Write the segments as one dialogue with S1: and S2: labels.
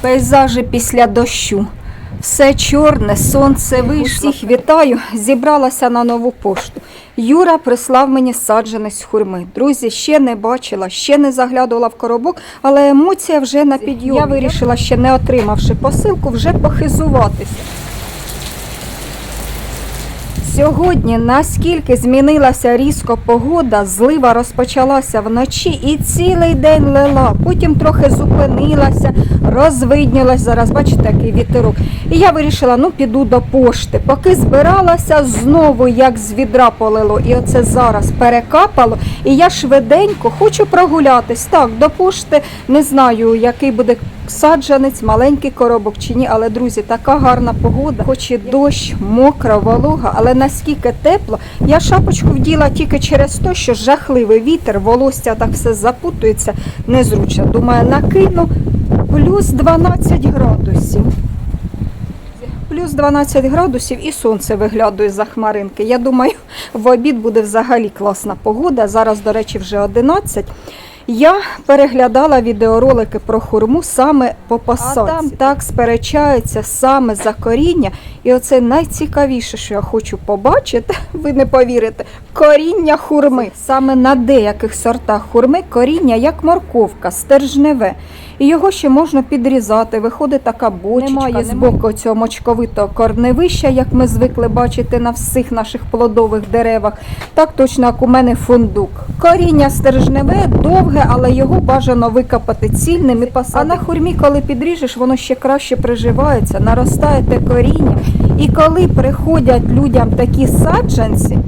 S1: Пейзажі після дощу. Все чорне, сонце вийшло. Усіх вітаю. Зібралася на нову пошту. Юра прислав мені саджанець хурми. Друзі, ще не бачила, ще не заглядувала в коробок, але емоція вже на підйомі. Я вирішила, ще не отримавши посилку, вже похизуватися. Сьогодні наскільки змінилася різко погода, злива розпочалася вночі і цілий день лила. Потім трохи зупинилася, розвиднілась. Зараз бачите, який вітерок. І я вирішила, ну піду до пошти. Поки збиралася, знову як з відра полило. І оце зараз перекапало. І я швиденько хочу прогулятись. Так, до пошти не знаю, який буде саджанець, маленький коробок чи ні, але друзі, така гарна погода, хоч і дощ, мокра, волога, але наскільки тепло. Я шапочку вділа тільки через те, що жахливий вітер, волосся так все запутується, незручно. Думаю, накину плюс 12 градусів. Плюс 12 градусів і сонце виглядає за хмаринки. Я думаю, в обід буде взагалі класна погода. Зараз, до речі, вже 11. Я переглядала відеоролики про хурму саме по посадці. А там так сперечаються саме за коріння. І оце найцікавіше, що я хочу побачити, ви не повірите, коріння хурми. Саме на деяких сортах хурми коріння як морковка, стержневе. І його ще можна підрізати. Виходить така бочечка. Немає з боку цього мочковитого корневища, як ми звикли бачити на всіх наших плодових деревах. Так точно, як у мене фундук. Коріння стержневе, довге, але його бажано викопати цільним і посадити. А на хурмі, коли підріжеш, воно ще краще приживається, наростає те коріння. І коли приходять людям такі саджанці,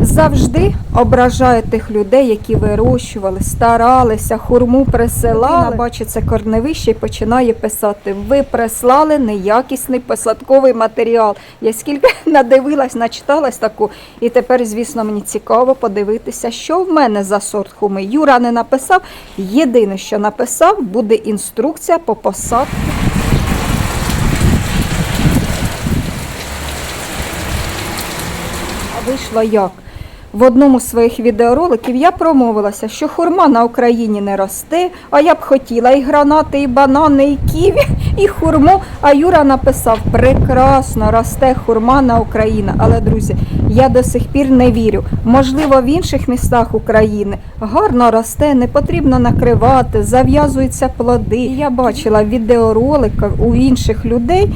S1: завжди ображає тих людей, які вирощували, старалися, хурму присилали. Людина бачить це корневище і починає писати: ви прислали неякісний посадковий матеріал. Я скільки надивилась, начиталась таку, і тепер, звісно, мені цікаво подивитися, що в мене за сорт хуми. Юра не написав. Єдине, що написав, буде інструкція по посадці. Вийшло як? В одному з своїх відеороликів я промовилася, що хурма на Україні не росте, а я б хотіла і гранати, і банани, і ківі, і хурму. А Юра написав: прекрасно росте хурма на Україні. Але, друзі, я до сих пір не вірю. Можливо, в інших містах України гарно росте, не потрібно накривати, зав'язуються плоди. І я бачила відеоролики у інших людей.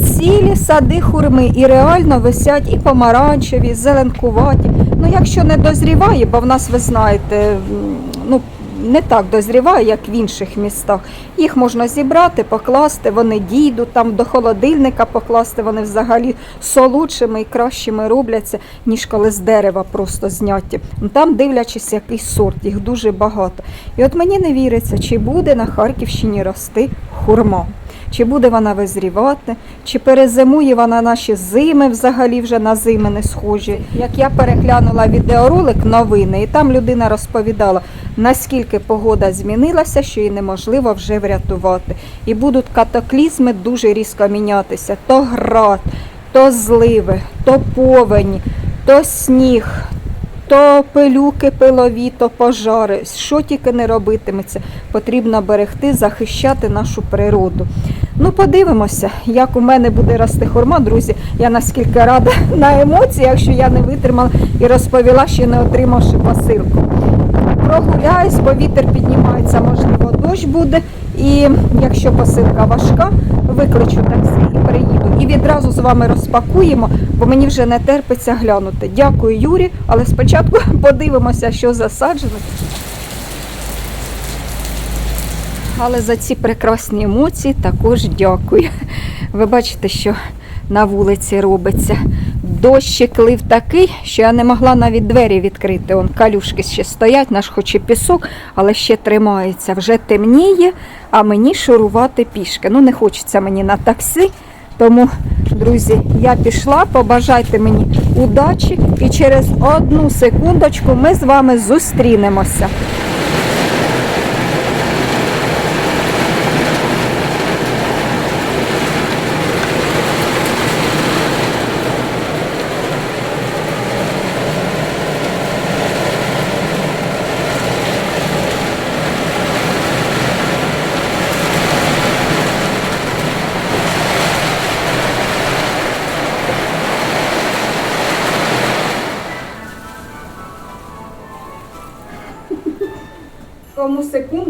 S1: Цілі сади хурми і реально висять і помаранчеві, і зеленкуваті. Ну, якщо не дозріває, бо в нас, ви знаєте, ну, не так дозріває, як в інших містах. Їх можна зібрати, покласти, вони дійдуть там до холодильника покласти, вони взагалі солодшими і кращими робляться, ніж коли з дерева просто зняті. Ну, Там, дивлячись, який сорт, їх дуже багато. І от мені не віриться, чи буде на Харківщині рости хурма. Чи буде вона визрівати, чи перезимує вона наші зими взагалі вже на зими не схожі. Як я переглянула відеоролик новини, і там людина розповідала, наскільки погода змінилася, що її неможливо вже врятувати. І будуть катаклізми дуже різко мінятися. То град, то зливи, то повені, то сніг, то пилюки пилові, то пожари. Що тільки не робитиметься. Потрібно берегти, захищати нашу природу. Ну, подивимося, як у мене буде рости хурма, друзі. Я наскільки рада на емоціях, що я не витримала і розповіла, що не отримавши посилку. Прогуляюсь, бо вітер піднімається, можливо, дощ буде. І якщо посилка важка, викличу таксі і приїду. І відразу з вами розпакуємо, бо мені вже не терпиться глянути. Дякую, Юрі, але спочатку подивимося, що засаджено. Але за ці прекрасні емоції також дякую. Ви бачите, що на вулиці робиться. Дощик лив такий, що я не могла навіть двері відкрити. Он калюшки ще стоять, наш хоч і пісок, але ще тримається. Вже темніє, а мені шурувати пішки. Ну, не хочеться мені на таксі. Тому, друзі, я пішла. Побажайте мені удачі і через одну секундочку ми з вами зустрінемося.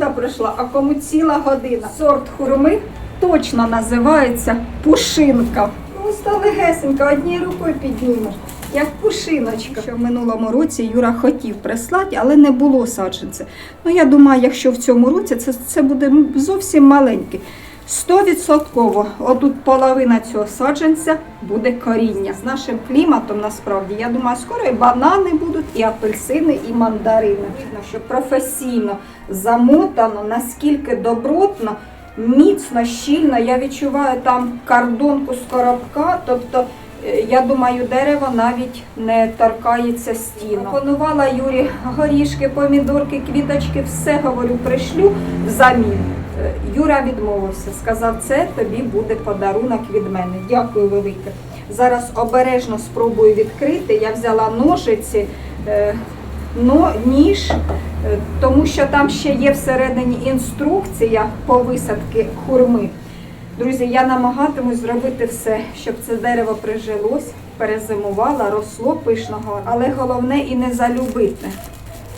S1: Секунда пройшла, а кому ціла година. Сорт хурми точно називається пушинка. Просто легесенька, однією рукою піднімеш. Як пушиночка. Що в минулому році Юра хотів прислати, але не було саджанця. Ну я думаю, якщо в цьому році це, це буде зовсім маленький. Стовідсотково, отут половина цього саджанця буде коріння. З нашим кліматом насправді, я думаю, скоро і банани будуть, і апельсини, і мандарини. Видно, що професійно замотано, наскільки добротно, міцно, щільно. Я відчуваю там кордонку з коробка, тобто. е, Я думаю, дерево навіть не торкається стіну. Пропонувала Юрі горішки, помідорки, квіточки, все говорю, пришлю взамін. Е, Юра відмовився, сказав, це тобі буде подарунок від мене. Дякую велике. Зараз обережно спробую відкрити. Я взяла ножиці, е, но, ніж, е, тому що там ще є всередині інструкція по висадки хурми. Друзі, я намагатимусь зробити все, щоб це дерево прижилось, перезимувало, росло пишного, але головне і не залюбити,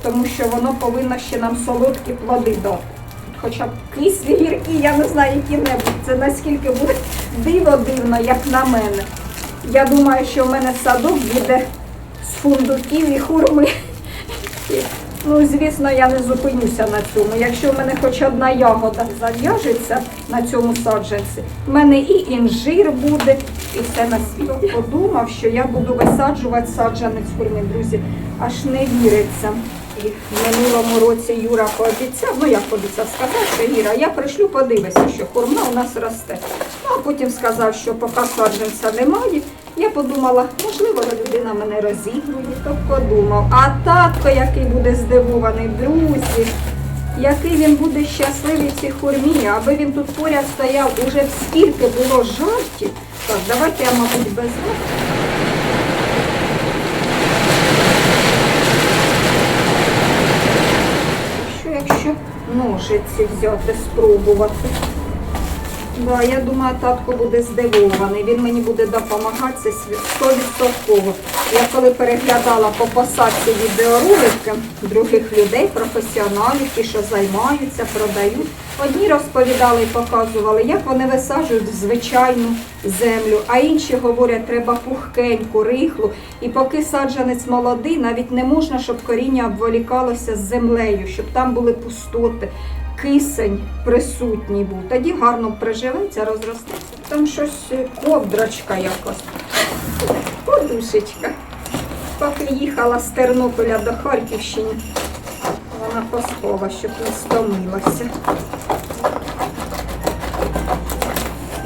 S1: тому що воно повинно ще нам солодкі плоди дати. Хоча б кислі, гіркі, я не знаю, які-небудь. Це наскільки буде диво дивно, як на мене. Я думаю, що в мене садок буде з фундуків і хурми. Ну, звісно, я не зупинюся на цьому. Якщо в мене хоч одна ягода зав'яжеться на цьому саджанці, в мене і інжир буде, і все на світі. Подумав, що я буду висаджувати саджанець друзі, аж не віриться. І в минулому році Юра пообіцяв, ну як пообіцяв, сказав, що Іра, я пришлю, подивися, що хурма у нас росте. Ну а потім сказав, що поки саджанця немає. Я подумала, можливо, людина мене розігрує, то подумав. А татко, який буде здивований, друзі, який він буде щасливий в цій хурмі, аби він тут поряд стояв, уже скільки було жартів. Так, давайте я, мабуть, без вас. Що якщо ножиці взяти, спробувати? Да, я думаю, татко буде здивований. Він мені буде допомагати це сві- 100%. Я коли переглядала по посадці відеоролики других людей, професіоналів, ті, що займаються, продають. Одні розповідали і показували, як вони висаджують в звичайну землю, а інші говорять, треба пухкеньку, рихлу. І поки саджанець молодий, навіть не можна, щоб коріння обволікалося з землею, щоб там були пустоти кисень присутній був. Тоді гарно приживеться, розростеться. Там щось е, ковдрочка якась. Подушечка. Поки їхала з Тернополя до Харківщини, вона поспала, щоб не стомилася.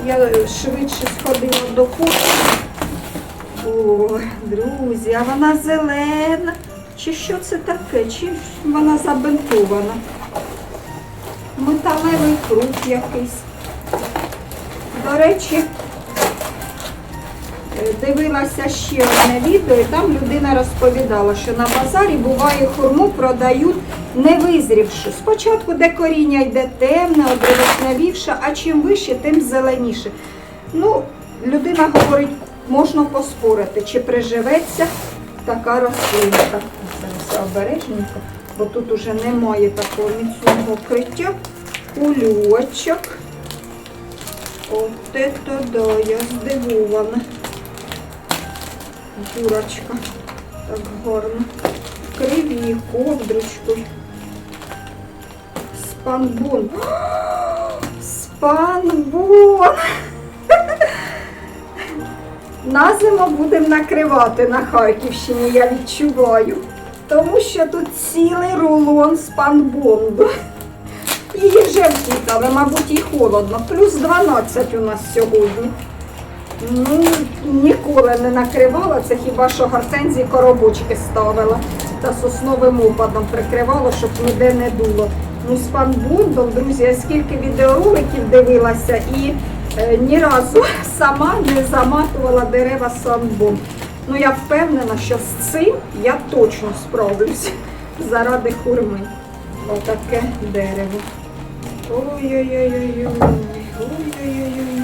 S1: Я е, швидше сходила до кухні. О, друзі, а вона зелена. Чи що це таке? Чи вона забинтована? Металевий круг якийсь. До речі, е, дивилася ще одне відео, і там людина розповідала, що на базарі буває хурму продають не визрівши. Спочатку, де коріння йде темне, одривоснявівше, а чим вище, тим зеленіше. Ну, людина говорить, можна поспорити, чи приживеться така рослинка. Це все обережненько, бо тут уже немає такого міцного укриття. Кульочок. От это да, я здивована. Дурочка. Так гарно. Криві, ковдрочкою. Спанбон. Спанбон! На зиму будемо накривати на Харківщині, я відчуваю. Тому що тут цілий рулон спанбонду. Її вже втікали, мабуть, і холодно. Плюс 12 у нас сьогодні. Ну, ніколи не накривала, це хіба що гортензії коробочки ставила та сосновим опадом прикривала, щоб ніде не дуло. Ну, з панбундом, друзі, я скільки відеороликів дивилася і е, ні разу сама не заматувала дерева санбом. Ну, я впевнена, що з цим я точно справлюсь заради хурми. Отаке дерево. Ой-ой-ой-ой. Ой-ой-ой.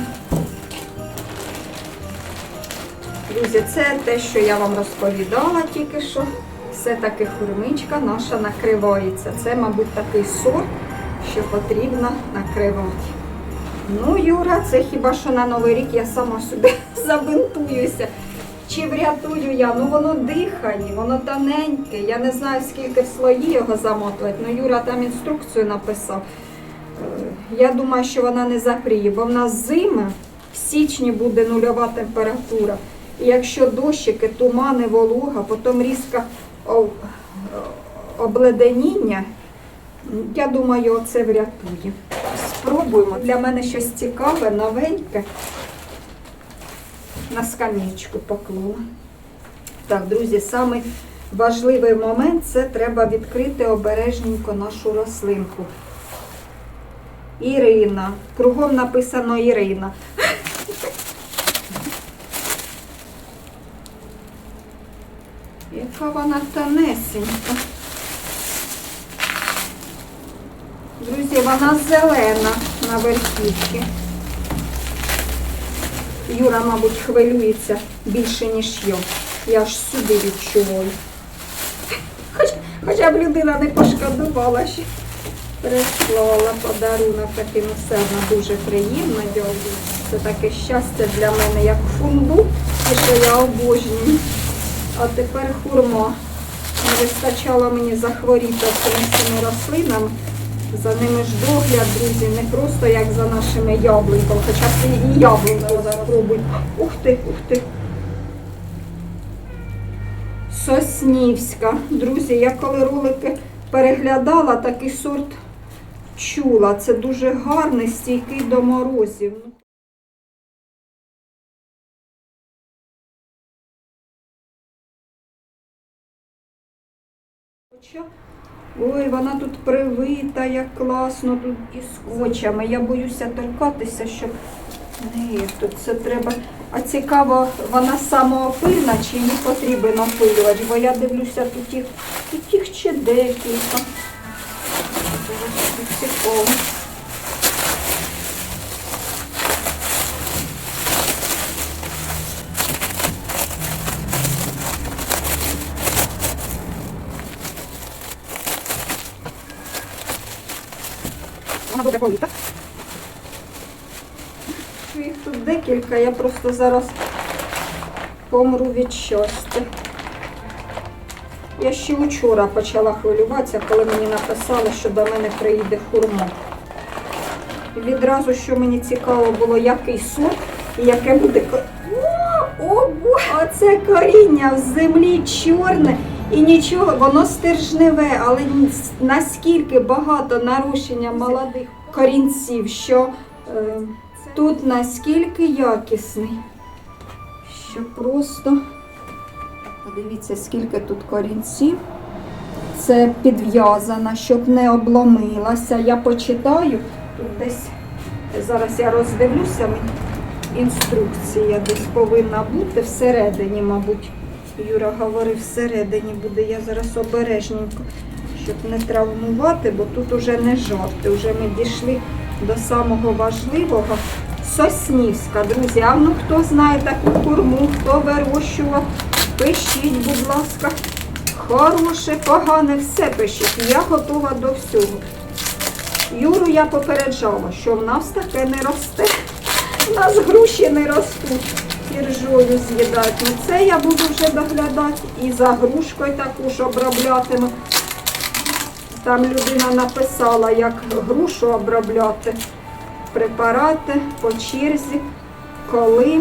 S1: Друзі, це те, що я вам розповідала тільки що. все-таки хурмичка наша накривається. Це, мабуть, такий сорт, що потрібно накривати. Ну, Юра, це хіба що на Новий рік я сама собі забинтуюся. Чи врятую я? Ну воно дихає, воно тоненьке. Я не знаю, скільки слої його замотувати. Ну, Юра там інструкцію написав. Е, Я думаю, що вона не запріє, бо в нас зима, в січні буде нульова температура. І якщо дощики, тумани, волога, потім різко о- обледеніння, я думаю, це врятує. Спробуємо. Для мене щось цікаве, новеньке. На скам'ячку поклала. Так, друзі, самий важливий момент це треба відкрити обережненько нашу рослинку. Ірина. Кругом написано Ірина. Яка вона тонесенька. Друзі, вона зелена на верхівці. Юра, мабуть, хвилюється більше, ніж я. Я ж сюди відчуваю. Хоч, хоча б людина не пошкодувала, що прислала подарунок такий, ну все одно дуже приємно. Це таке щастя для мене, як фунду, і що я обожнюю. А тепер хурма. Не вистачало мені захворіти цими рослинами. За ними ж догляд, друзі, не просто як за нашими яблуньками, хоча б і яблуньку запробуй. Ух ти, ух ти. Соснівська. Друзі, я коли ролики переглядала, такий сорт чула. Це дуже гарний, стійкий до морозів. Хоча Ой, вона тут привита, як класно, тут і скотчами. Я боюся торкатися, щоб Ні, тут це треба. А цікаво, вона самоопильна чи їй потрібен опилювач, бо я дивлюся, тут їх, тут їх ще декілька. Цікаво. Буде політа. Їх тут декілька, я просто зараз помру від щастя. Я ще вчора почала хвилюватися, коли мені написали, що до мене приїде хурма. Відразу, що мені цікаво було, який сорт і яке буде О, о, оце коріння в землі чорне і нічого, воно стержневе, але наскільки багато нарушення молодих корінців, що е, тут наскільки якісний, що просто подивіться, скільки тут корінців. Це підв'язана, щоб не обломилася. Я почитаю. Тут десь зараз я роздивлюся. Інструкція десь повинна бути всередині, мабуть. Юра говорив, всередині буде. Я зараз обережненько, щоб не травмувати, бо тут уже не жарти. Уже ми дійшли до самого важливого. Соснівська, друзі. А ну хто знає таку корму, хто вирощував, пишіть, будь ласка. Хороше, погане, все пишіть. Я готова до всього. Юру я попереджала, що в нас таке не росте. У нас груші не ростуть. Іржою з'їдають. Ну це я буду вже доглядати. І за грушкою також оброблятиму. Там людина написала, як грушу обробляти. Препарати по черзі, коли,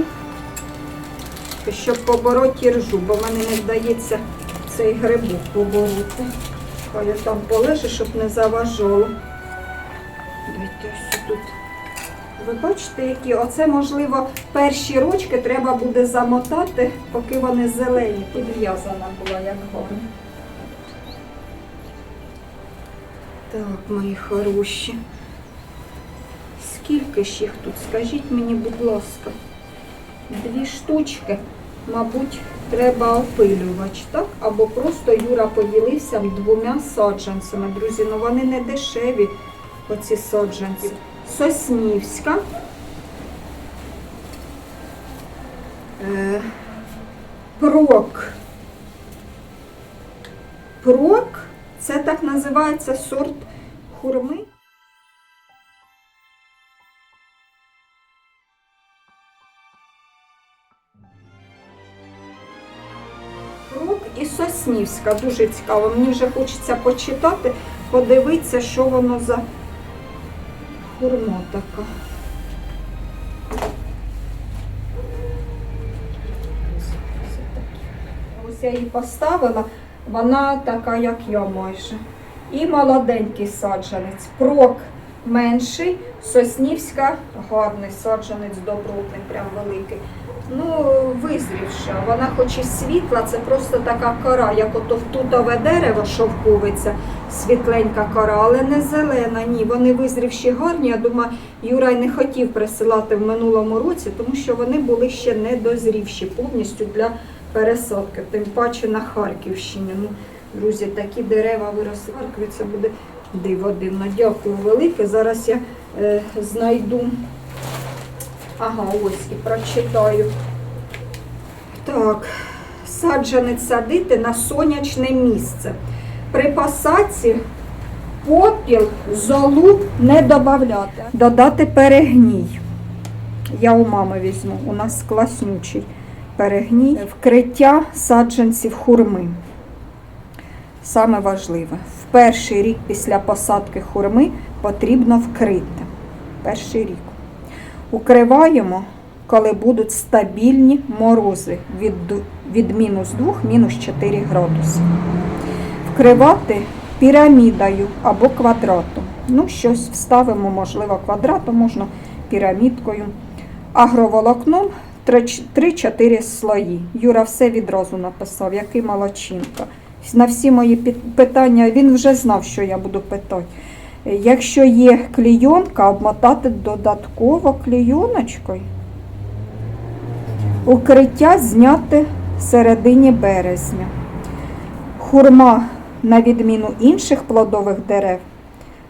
S1: щоб побороти іржу, бо мені не вдається цей грибок побороти. Хай я там полежу, щоб не заважало. Дайте ось тут. Ви бачите, які? Оце, можливо, перші ручки треба буде замотати, поки вони зелені. Підв'язана була, як гарно. Так, мої хороші. Скільки ж їх тут? Скажіть мені, будь ласка. Дві штучки, мабуть, треба опилювач, так? Або просто Юра поділився двома саджанцями. Друзі, ну вони не дешеві, оці саджанці. Соснівська. Е, прок. Прок це так називається сорт хурми. Прок і Соснівська. Дуже цікаво. Мені вже хочеться почитати, подивитися, що воно за хурма така. Ось я її поставила, вона така, як я майже. І молоденький саджанець. Прок менший, Соснівська гарний саджанець, добротний, прям великий. Ну, визрівша. Вона хоч і світла, це просто така кора, як ото втутове дерево шовковиця, світленька кора, але не зелена. Ні, вони визрівші гарні. Я думаю, Юра й не хотів присилати в минулому році, тому що вони були ще не дозрівші повністю для пересадки, тим паче на Харківщині. Ну, друзі, такі дерева виросли в Харкові, це буде диво дивно. Дякую велике. Зараз я е, знайду. Ага, ось і прочитаю. Так, саджанець садити на сонячне місце. При посадці попіл, золу не додати. Додати перегній. Я у мами візьму, у нас класнючий перегній. Вкриття саджанців хурми. Саме важливе. В перший рік після посадки хурми потрібно вкрити. Перший рік. Укриваємо, коли будуть стабільні морози від, від мінус 2 мінус 4 градуси. Вкривати пірамідою або квадратом. Ну, щось вставимо, можливо, квадратом, можна пірамідкою. Агроволокном 3-4 слої. Юра все відразу написав, який молодчинка. На всі мої питання він вже знав, що я буду питати. Якщо є клійонка, обмотати додатково клійоночкою. Укриття зняти в середині березня. Хурма, на відміну інших плодових дерев,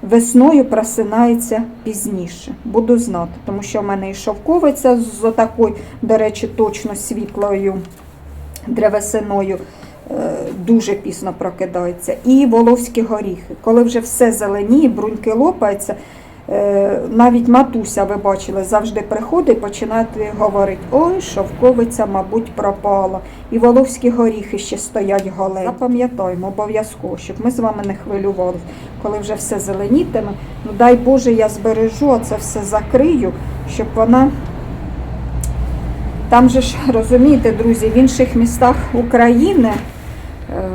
S1: весною просинається пізніше. Буду знати, тому що в мене і шовковиця з отакою, до речі, точно світлою древесиною е, дуже пізно прокидається. І воловські горіхи. Коли вже все зеленіє, бруньки лопаються, навіть матуся, ви бачили, завжди приходить і починає говорити, ой, шовковиця, мабуть, пропала. І воловські горіхи ще стоять голені. Запам'ятаємо обов'язково, щоб ми з вами не хвилювалися. Коли вже все зеленітиме, ну дай Боже, я збережу, а це все закрию, щоб вона. Там же ж розумієте, друзі, в інших містах України е,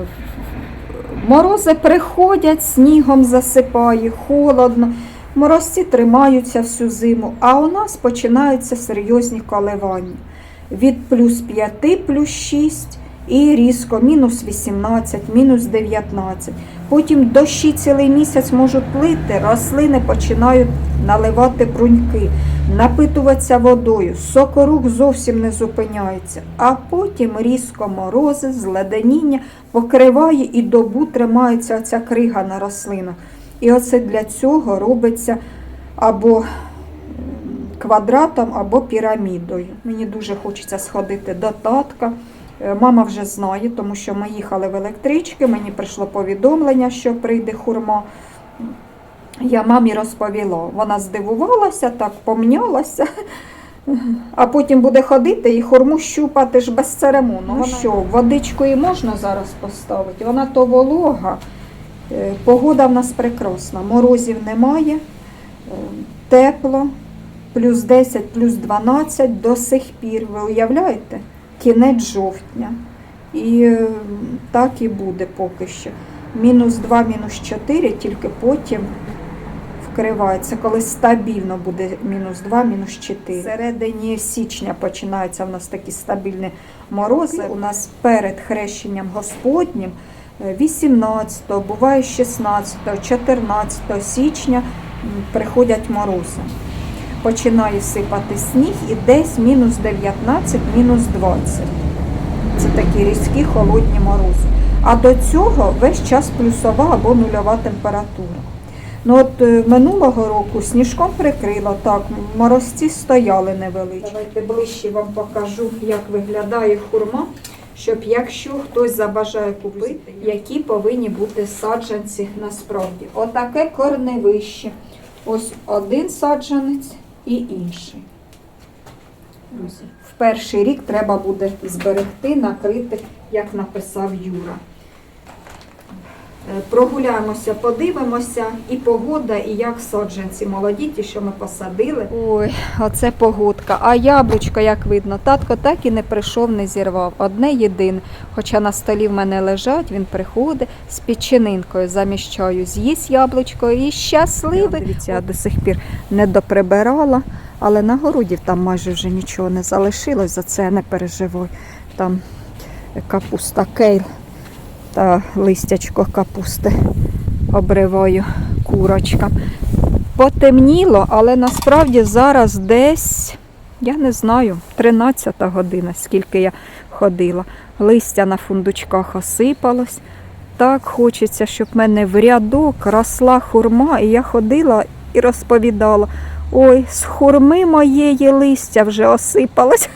S1: морози приходять, снігом засипає, холодно. Морозці тримаються всю зиму, а у нас починаються серйозні коливання. Від плюс 5, плюс 6 і різко мінус 18, мінус 19. Потім дощі цілий місяць можуть лити, рослини починають наливати бруньки, напитуватися водою, сокорух зовсім не зупиняється, а потім різко морози, зледеніння покриває і добу тримається ця крига на рослинах. І оце для цього робиться або квадратом, або пірамідою. Мені дуже хочеться сходити до татка. Е, Мама вже знає, тому що ми їхали в електрички, мені прийшло повідомлення, що прийде хурма. Я мамі розповіла. Вона здивувалася, так помнялася. А потім буде ходити і хурму щупати ж без церемону. Ну що, водичкою можна зараз поставити? Вона то волога. Е, Погода в нас прекрасна, морозів немає, е, тепло, плюс 10, плюс 12 до сих пір. Ви уявляєте? Кінець жовтня. І е, так і буде поки що. Мінус 2, мінус 4, тільки потім вкривається, коли стабільно буде мінус 2, мінус 4. В середині січня починаються в нас такі стабільні морози. У нас перед хрещенням Господнім 18, буває 16, 14 січня приходять морози. Починає сипати сніг і десь мінус 19, мінус 20. Це такі різкі холодні морози. А до цього весь час плюсова або нульова температура. Ну от е, минулого року сніжком прикрило, так, морозці стояли невеличкі. Давайте ближче вам покажу, як виглядає хурма, щоб якщо хтось забажає купити, які повинні бути саджанці насправді. Отаке корневище. Ось один саджанець і інший. В перший рік треба буде зберегти, накрити, як написав Юра. Е, Прогуляємося, подивимося, і погода, і як саджанці молоді, ті, що ми посадили. Ой, оце погодка. А яблучко, як видно, татко так і не прийшов, не зірвав. Одне єдине. Хоча на столі в мене лежать, він приходить з печенинкою заміщаю, з'їсть яблучко і щасливий. Дивіться, я до сих пір не доприбирала, але на городі там майже вже нічого не залишилось, за це я не переживаю. Там капуста кейл та листячко капусти обриваю курочкам. Потемніло, але насправді зараз десь, я не знаю, 13 година, скільки я ходила. Листя на фундучках осипалось. Так хочеться, щоб в мене в рядок росла хурма, і я ходила і розповідала: ой, з хурми моєї листя вже осипалось.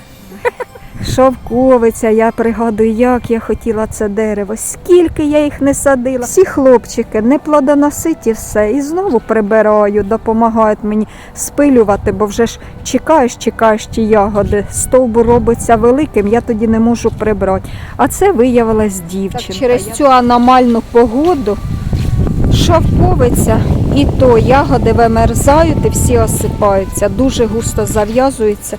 S1: Шовковиця, я пригадую, як я хотіла це дерево, скільки я їх не садила. Всі хлопчики не плодоноситі все. І знову прибираю, допомагають мені спилювати, бо вже ж чекаєш, чекаєш ті ягоди. Стовбур робиться великим, я тоді не можу прибрати. А це виявилась дівчинка. Так, через цю аномальну погоду шовковиця і то ягоди вимерзають і всі осипаються, дуже густо зав'язуються.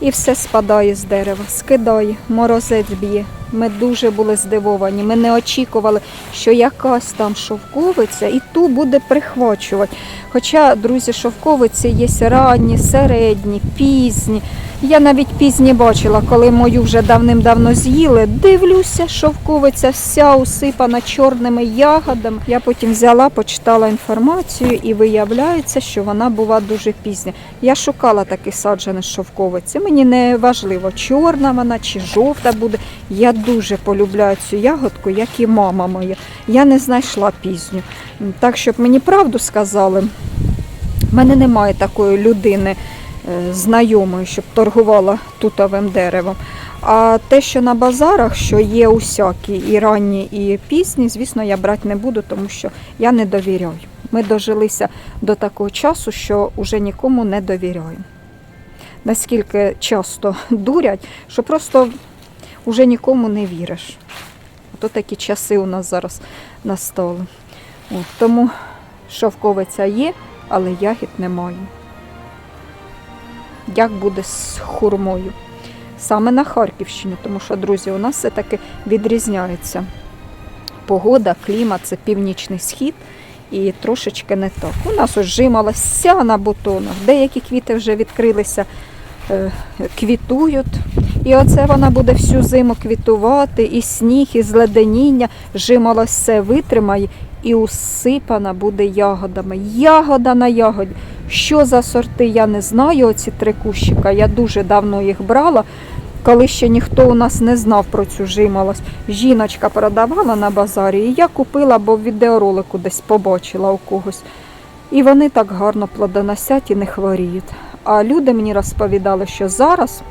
S1: І все спадає з дерева, скидає, морозець б'є. Ми дуже були здивовані. Ми не очікували, що якась там шовковиця і ту буде прихвачувати. Хоча, друзі, шовковиці є ранні, середні, пізні. Я навіть пізні бачила, коли мою вже давним-давно з'їли. Дивлюся, шовковиця вся усипана чорними ягодами. Я потім взяла, почитала інформацію і виявляється, що вона була дуже пізня. Я шукала такі саджани шовковиці. Мені не важливо, чорна вона чи жовта буде. Я дуже полюбляю цю ягодку, як і мама моя. Я не знайшла пізню. Так, щоб мені правду сказали, в мене немає такої людини е, знайомої, щоб торгувала тутовим деревом. А те, що на базарах, що є усякі, і ранні, і пізні, звісно, я брати не буду, тому що я не довіряю. Ми дожилися до такого часу, що вже нікому не довіряємо. Наскільки часто дурять, що просто вже нікому не віриш. Ото такі часи у нас зараз настали. От, тому шовковиця є, але ягід немає. Як буде з хурмою? Саме на Харківщині, тому що, друзі, у нас все-таки відрізняється погода, клімат, це північний схід і трошечки не так. У нас ось жималася на бутонах, деякі квіти вже відкрилися, е, квітують. І оце вона буде всю зиму квітувати, і сніг, і зледеніння, жималось все витримає і усипана буде ягодами. Ягода на ягоді. Що за сорти, я не знаю, оці три кущика. Я дуже давно їх брала, коли ще ніхто у нас не знав про цю жимолость. Жіночка продавала на базарі, і я купила, бо в відеоролику десь побачила у когось. І вони так гарно плодоносять і не хворіють. А люди мені розповідали, що зараз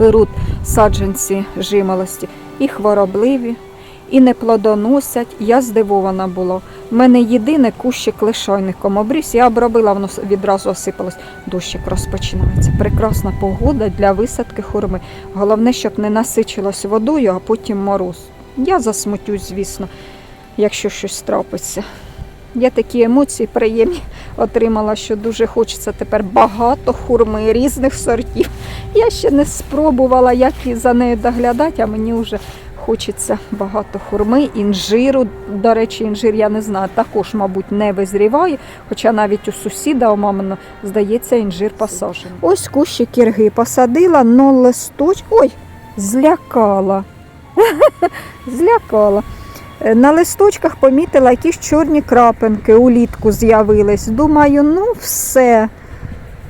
S1: беруть саджанці жимолості і хворобливі, і не плодоносять. Я здивована була. У мене єдине кущик лишайником обріз, я обробила, воно відразу осипалось. Дощик розпочинається. Прекрасна погода для висадки хурми. Головне, щоб не насичилось водою, а потім мороз. Я засмутюсь, звісно, якщо щось трапиться. Я такі емоції приємні отримала, що дуже хочеться тепер багато хурми різних сортів. Я ще не спробувала, як і за нею доглядати, а мені вже хочеться багато хурми, інжиру. До речі, інжир, я не знаю, також, мабуть, не визріває, хоча навіть у сусіда у мамино, здається, інжир посаджений. Ось кущі кірги посадила, но листоч. Ой, злякала. злякала. Е, На листочках помітила якісь чорні крапинки, улітку з'явились. Думаю, ну все.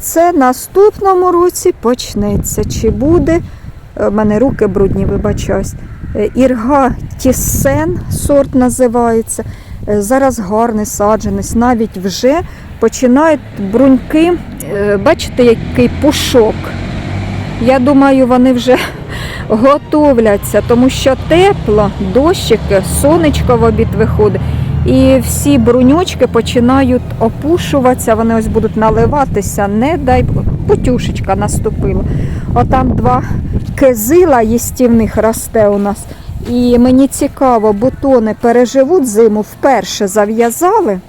S1: Це наступному році почнеться. Чи буде? У мене руки брудні, вибачаюсь. Е, Ірга Тісен сорт називається. Е, Зараз гарний саджанець, навіть вже починають бруньки. Е, Бачите, який пушок. Я думаю, вони вже готовляться, тому що тепло, дощики, сонечко в обід виходить. І всі бруньочки починають опушуватися, вони ось будуть наливатися, не дай Бог. Путюшечка наступила. Отам два кизила їстівних росте у нас. І мені цікаво, бутони переживуть зиму, вперше зав'язали.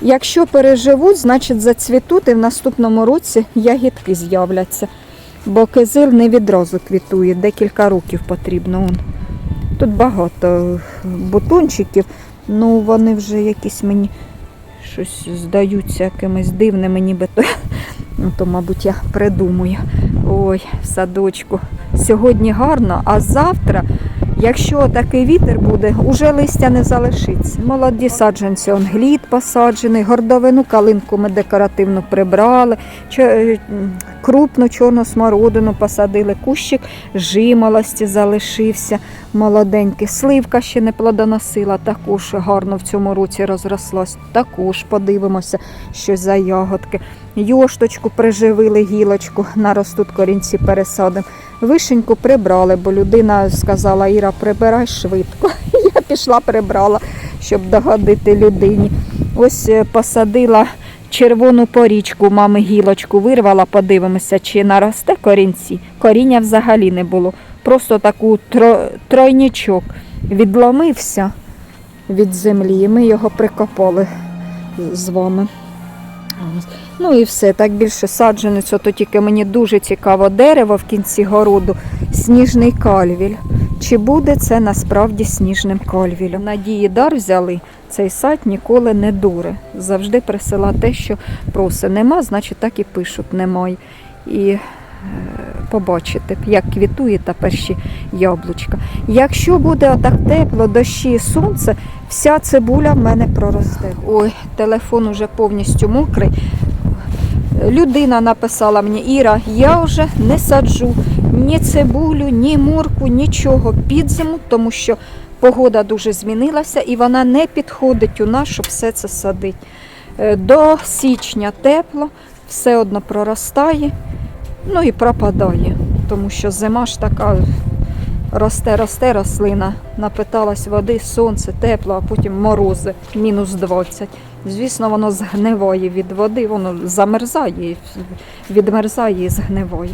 S1: Якщо переживуть, значить зацвітуть і в наступному році ягідки з'являться. Бо кизил не відразу квітує, декілька років потрібно. Тут багато бутончиків, ну вони вже якісь мені щось здаються якимись дивними, нібито. ну, то, мабуть, я придумую. Ой, в садочку. Сьогодні гарно, а завтра, якщо такий вітер буде, уже листя не залишиться. Молоді саджанці, он глід посаджений, гордовину калинку ми декоративно прибрали, е, крупну чорну смородину посадили, кущик жимолості залишився молоденький. Сливка ще не плодоносила, також гарно в цьому році розрослась. Також подивимося, що за ягодки. Йошточку приживили гілочку, наростуть корінці пересадимо. Вишеньку прибрали, бо людина сказала, Іра, прибирай швидко. Я пішла, прибрала, щоб догодити людині. Ось е, посадила червону порічку, мами гілочку вирвала, подивимося, чи наросте корінці. Коріння взагалі не було. Просто таку тро- тройнічок відломився від землі, ми його прикопали з вами. Ну і все, так більше саджанець, то тільки мені дуже цікаво дерево в кінці городу, сніжний кальвіль. Чи буде це насправді сніжним кальвілем? Надії дар взяли, цей сад ніколи не дуре. Завжди присила те, що просить. Нема, значить так і пишуть, немає. І е, побачите, як квітує та перші яблучка. Якщо буде отак тепло, дощі і сонце, вся цибуля в мене проросте. Ой, телефон уже повністю мокрий. Людина написала мені, Іра, я вже не саджу ні цибулю, ні морку, нічого під зиму, тому що погода дуже змінилася і вона не підходить у нас, щоб все це садити. Е, До січня тепло, все одно проростає, ну і пропадає, тому що зима ж така росте, росте рослина, напиталась води, сонце, тепло, а потім морози, мінус 20. Звісно, воно згниває від води, воно замерзає, відмерзає і згниває.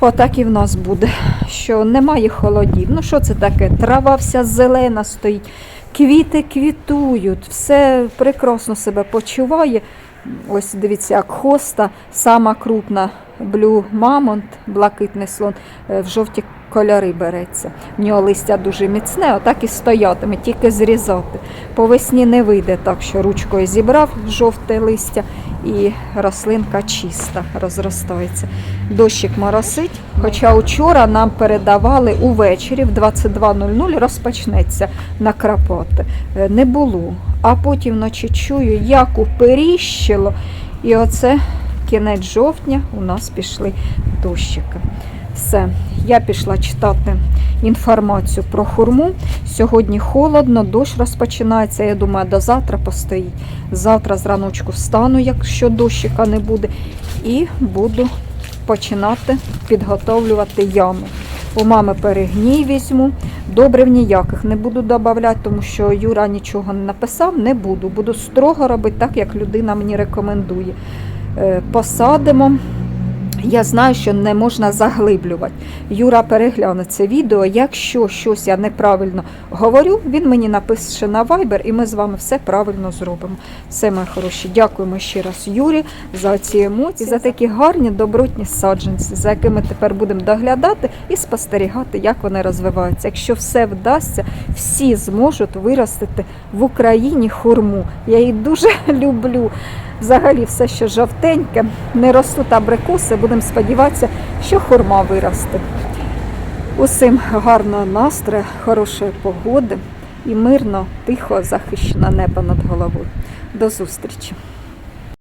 S1: Отак і в нас буде, що немає холодів. Ну що це таке? Трава вся зелена стоїть, квіти квітують, все прекрасно себе почуває. Ось дивіться, як хоста, сама крупна блю мамонт, блакитний слон, е, в жовті кольори береться. В нього листя дуже міцне, отак і стоятиме, тільки зрізати. По весні не вийде так, що ручкою зібрав жовте листя і рослинка чиста, розростається. Дощик моросить, хоча вчора нам передавали увечері в 22.00 розпочнеться накрапати. Е, Не було. А потім вночі чую, як уперіщило. І оце кінець жовтня у нас пішли дощики. Все, я пішла читати інформацію про хурму. Сьогодні холодно, дощ розпочинається. Я думаю, до завтра постоїть. Завтра зраночку встану, якщо дощика не буде, і буду починати підготовлювати яму. У мами перегній візьму. Добрив ніяких не буду додавати, тому що Юра нічого не написав, не буду. Буду строго робити так, як людина мені рекомендує. Е, Посадимо. Я знаю, що не можна заглиблювати. Юра перегляне це відео. Якщо щось я неправильно говорю, він мені напише на Viber і ми з вами все правильно зробимо. Все, мої хороші. Дякуємо ще раз Юрі за ці емоції, за такі гарні добротні саджанці, за якими тепер будемо доглядати і спостерігати, як вони розвиваються. Якщо все вдасться, всі зможуть виростити в Україні хурму. Я її дуже люблю. Взагалі, все, що жовтеньке, не ростуть абрикоси, будемо сподіватися, що хурма виросте. Усім гарного настрою, хорошої погоди і мирно, тихо, захищено небо над головою. До зустрічі!